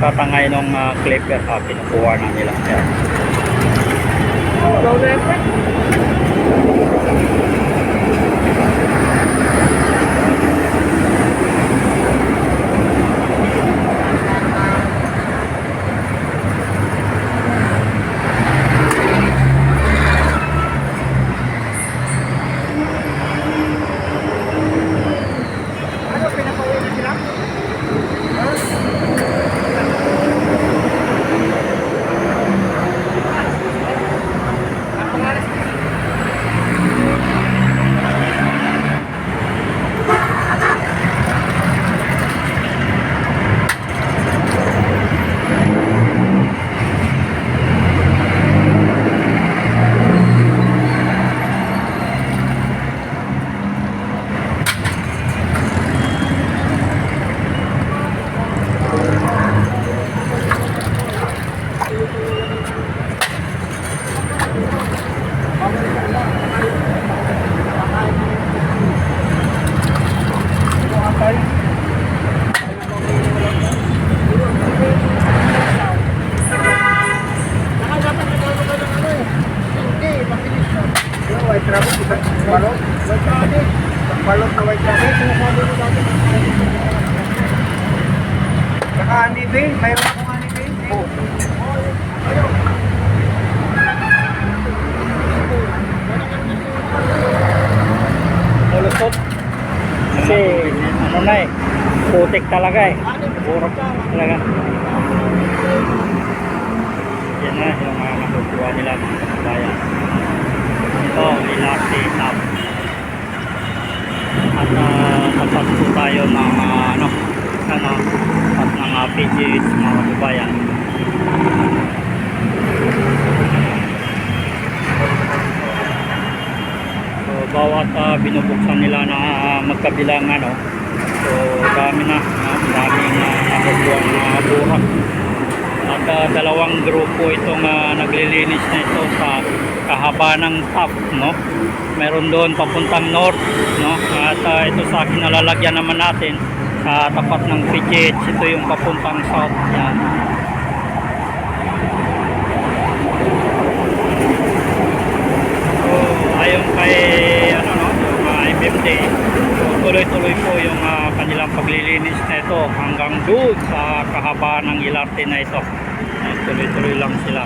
natatangay ng uh, clipper ha, kinukuha na nila. Ayan. White Saka anibin, mayroon akong anibin. Oo. Mulusot. Kasi ano na eh, putik talaga eh. Burok talaga. Yan na yung mga nakukuha nila mga kabayan. Ito, ilaki tap. At uh, tapat po tayo ng uh, ano, ano, ng uh, PGs mga kabayan. So bawat ah, binubuksan nila na ah, magkabilang ano. So dami na, no? daming uh, nakukuha na burak. At ah, dalawang grupo itong ah, naglilinis na ito sa kahaba ng top, no? Meron doon papuntang north, no? At ah, ito sa kinalalagyan naman natin sa tapat ng PGH, ito yung papuntang south. Yan. Ayon kay ano no, yung uh, MMD, tuloy-tuloy po yung ah, kanilang paglilinis na ito hanggang doon sa kahabaan ng ilarte na ito. Ayan, tuloy-tuloy lang sila.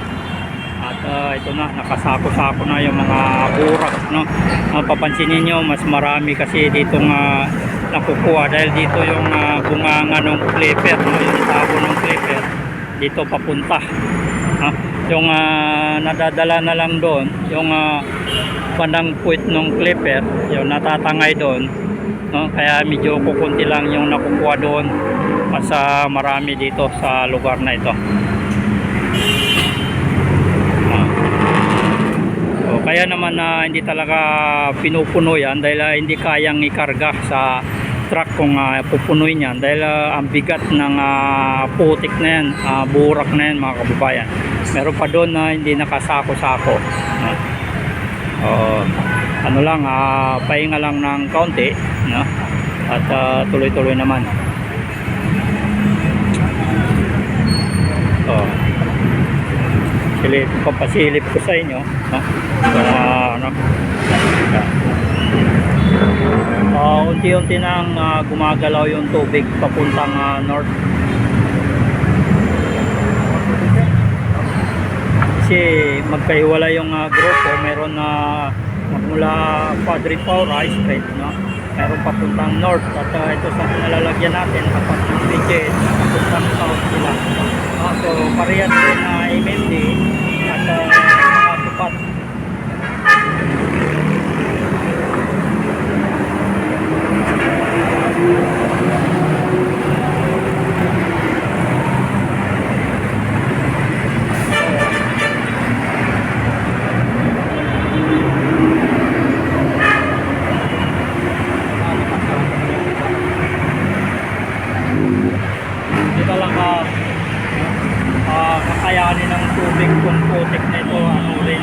At ah, ito na, nakasako-sako na yung mga burak. No? Mapapansin ninyo, mas marami kasi dito nga nakukuha dahil dito yung ah, bunganga ng clipper, no? yung tabo ng clipper, dito papunta. Ha? Yung ah, nadadala na lang doon, yung uh, bandang ng clipper, yung natatangay doon, no? kaya medyo kukunti lang yung nakukuha doon mas marami dito sa lugar na ito. Kaya naman na hindi talaga pinupuno yan dahil ah, hindi kayang ikarga sa truck kung uh, pupunuin yan dahil ah, ang bigat ng ah, putik na yan, ah, burak na yan mga kababayan. Meron pa doon na hindi nakasako-sako. No? Oo. ano lang, ah, pahinga lang ng kaunti no? at tuloy-tuloy naman. Oh. Silip, papasilip ko sa inyo. No? Ah, ano. Ah, unti-unti nang ah, gumagalaw yung tubig papuntang ah, north. Kasi magkahiwala yung ah, grupo, meron na magmula Padre Paura straight, no? Meron papuntang north at ah, ito sa nalalagyan natin tapat ng bridges, papuntang south sila. Ah, so parehas din na MMD at uh, mga tupat Hindi talaga ah kakayanin ng tubig kung putik na ito ano rin.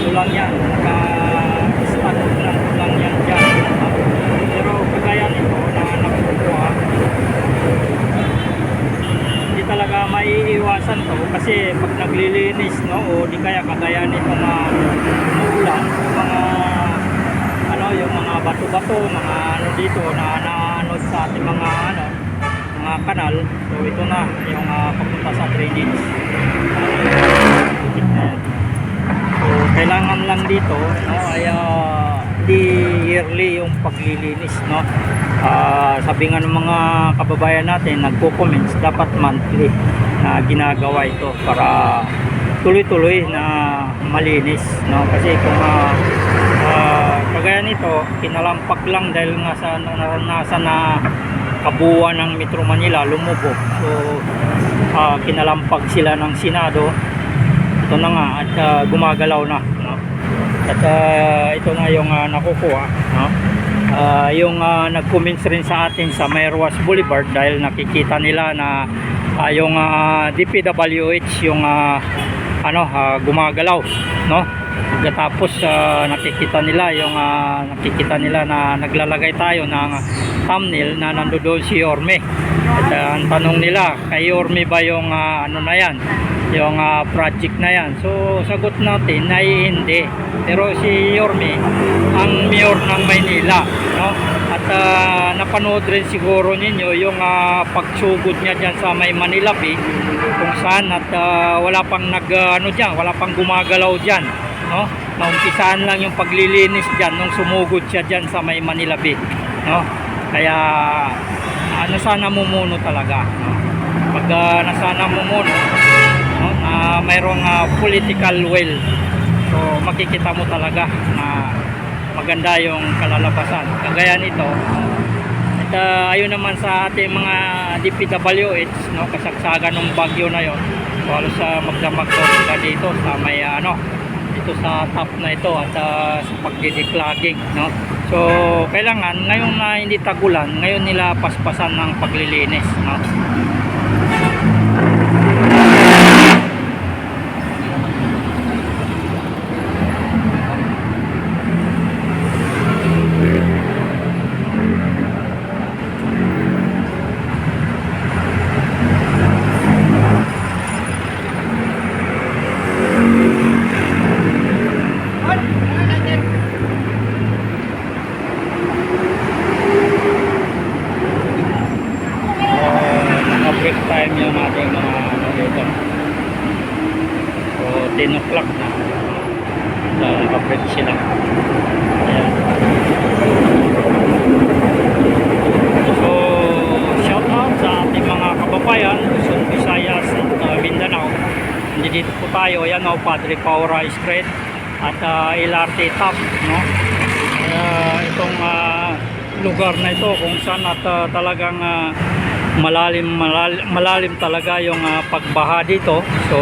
Kulang yan. Naka-stuck lang kulang yan dyan. Pero kagaya nito na nakukuha. talaga maiiwasan to kasi pag naglilinis no o di kaya kagaya nito mga yung mga ano yung mga bato-bato mga ano dito na naano sa ating mga ano mga kanal so ito na yung ah, papunta sa drainage. So, kailangan lang dito no ay ah, di yearly yung paglilinis no? Ah, sabi nga ng mga kababayan natin nagko-comments dapat monthly na ginagawa ito para tuloy-tuloy na malinis no? Kasi kung ah, ah, kagaya nito kinalampak lang dahil nga sa naranasan na kabuuan ng Metro Manila lumubog so ah, kinalampag sila ng Senado. Ito na nga at ah, gumagalaw na? At ah, ito na yung ah, nakukuha no? Ah, yung ah, nag-comments rin sa atin sa Mayroas Boulevard dahil nakikita nila na ah, yung ah, DPWH yung ah, ano ah, gumagalaw no Pagkatapos ah, nakikita nila yung ah, nakikita nila na naglalagay tayo ng thumbnail na nandoon si Yorme. At ah, ang tanong nila, kay Yorme ba yung ah, ano na yan? Yung ah, project na yan. So sagot natin ay hindi. Pero si Yorme ang mayor ng Maynila, no? At ah, napanood rin siguro ninyo yung ah, pagsugod niya diyan sa may Manila Bay kung saan at ah, wala pang nag ano diyan, wala pang gumagalaw diyan, no? Naumpisaan lang yung paglilinis diyan nung sumugod siya diyan sa may Manila Bay, no? Kaya ano sana mumuno talaga, no? Pag ah, nasana mumuno, na mayroong ah, political will. So makikita mo talaga na maganda yung kalalabasan. Kagaya nito, at ah, ayun naman sa ating mga DPWH, no, kasagsagan ng bagyo na yon. So halos sa magdamag sila dito sa may ah, ano, dito sa top na ito at ah, sa pagdideclogging, no. So kailangan ngayon na hindi tagulan, ngayon nila paspasan ng paglilinis, no. So, naka-break time yung ating mga ano dito. So, 10 o'clock na. So, naka-break sila. Ayan. So, shout out sa ating mga kababayan, Luzon, Visayas at uh, Mindanao. Hindi dito po tayo, ayan o, Padre Paura Street at uh, LRT Top, no? Uh, itong ah, lugar na ito kung saan at ah, talagang ah, malalim, malalim malalim talaga yung ah, pagbaha dito. So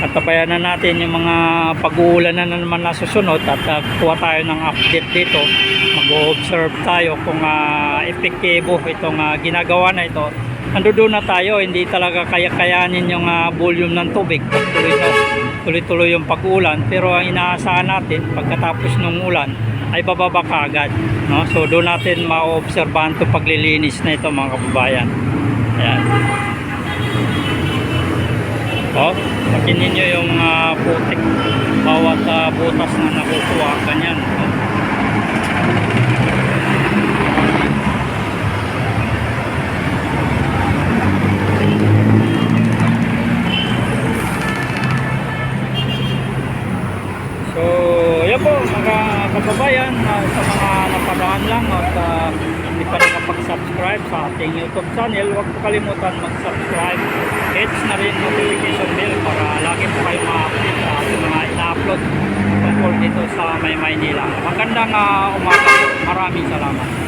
at tabayan na natin yung mga pag-uulan na naman na susunod at ah, kuha tayo ng update dito. Mag-observe tayo kung uh, epektibo itong ah, ginagawa na ito. Nandoon na tayo, hindi talaga kaya-kayanin yung ah, volume ng tubig. Tuloy-tuloy yung pag-ulan pero ang inaasahan natin pagkatapos ng ulan ay bababa kaagad no so doon natin maobserbahan to paglilinis na ito mga kababayan ayan oh pakinin nyo yung ah, putik bawat ah, butas na nakukuha ganyan oh. So, yan po mga kababayan, ah, sa mga napadaan lang at ah, hindi pa nakapag-subscribe sa ating YouTube channel, huwag po kalimutan mag-subscribe. Hits na rin notification bell para lagi po kayo ma-update sa ating mga ina-upload tungkol dito sa May Maynila. Magandang ah, umaga. Maraming salamat.